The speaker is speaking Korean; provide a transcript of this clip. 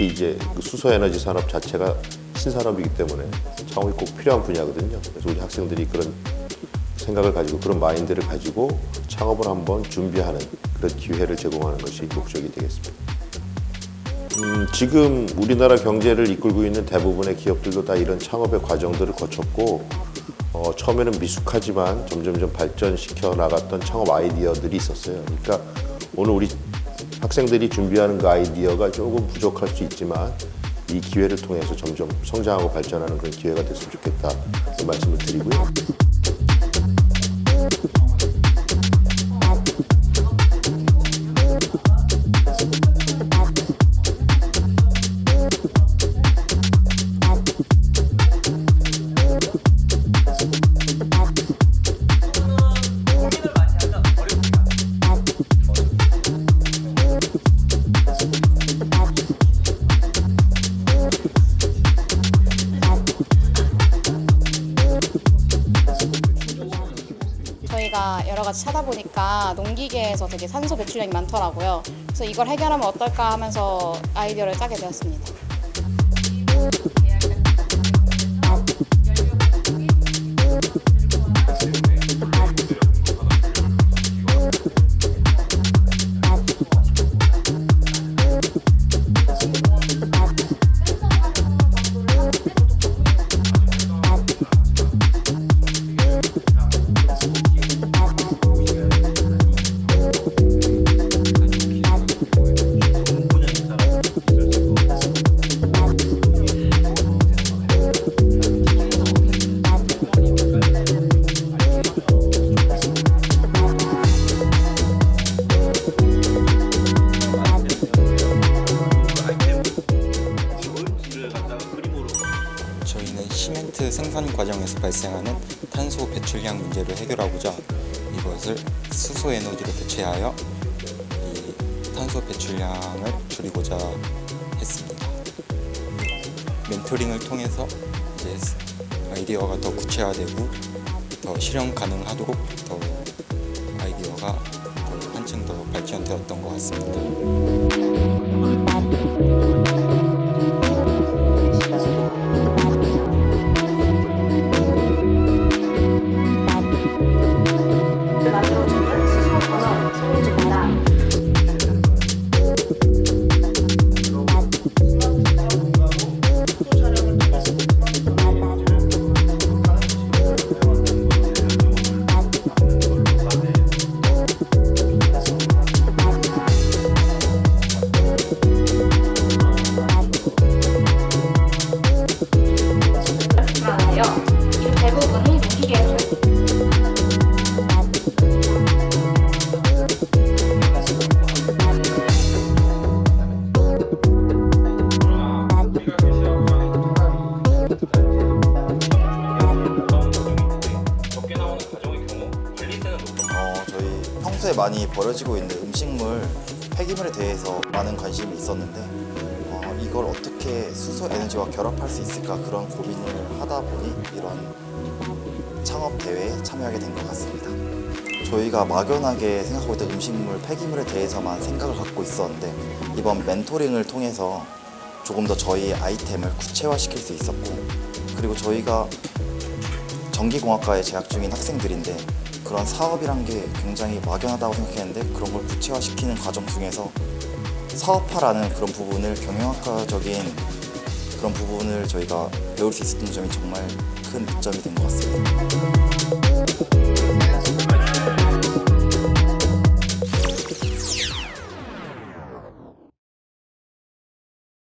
특히 이제 그 수소 에너지 산업 자체가 신산업이기 때문에 창업이 꼭 필요한 분야거든요. 그래서 우리 학생들이 그런 생각을 가지고 그런 마인드를 가지고 창업을 한번 준비하는 그런 기회를 제공하는 것이 목적이 되겠습니다. 음, 지금 우리나라 경제를 이끌고 있는 대부분의 기업들도 다 이런 창업의 과정들을 거쳤고 어, 처음에는 미숙하지만 점점점 발전시켜 나갔던 창업 아이디어들이 있었어요. 그러니까 오늘 우리 학생들이 준비하는 그 아이디어가 조금 부족할 수 있지만 이 기회를 통해서 점점 성장하고 발전하는 그런 기회가 됐으면 좋겠다 그 말씀을 드리고요. 여러 가지 찾아보니까 농기계에서 되게 산소 배출량이 많더라고요. 그래서 이걸 해결하면 어떨까 하면서 아이디어를 짜게 되었습니다. 생산 과정에서 발생하는 탄소 배출량 문제를 해결하고자 이것을 수소 에너지로 대체하여 이 탄소 배출량을 줄이고자 했습니다. 멘토링을 통해서 이제 아이디어가 더 구체화되고 더 실현 가능하도록 더 아이디어가 더 한층 더 발전되었던 것 같습니다. 평소에 많이 버려지고 있는 음식물 폐기물에 대해서 많은 관심이 있었는데 어, 이걸 어떻게 수소 에너지와 결합할 수 있을까 그런 고민을 하다 보니 이런 창업 대회에 참여하게 된 것 같습니다. 저희가 막연하게 생각하고 있던 음식물 폐기물에 대해서만 생각을 갖고 있었는데 이번 멘토링을 통해서 조금 더 저희 아이템을 구체화시킬 수 있었고 그리고 저희가 전기공학과에 재학 중인 학생들인데 그런 사업이란 게 굉장히 막연하다고 생각했는데 그런 걸 구체화시키는 과정 중에서 사업화라는 그런 부분을 경영학과적인 그런 부분을 저희가 배울 수 있었던 점이 정말 큰 이점이 된 것 같습니다.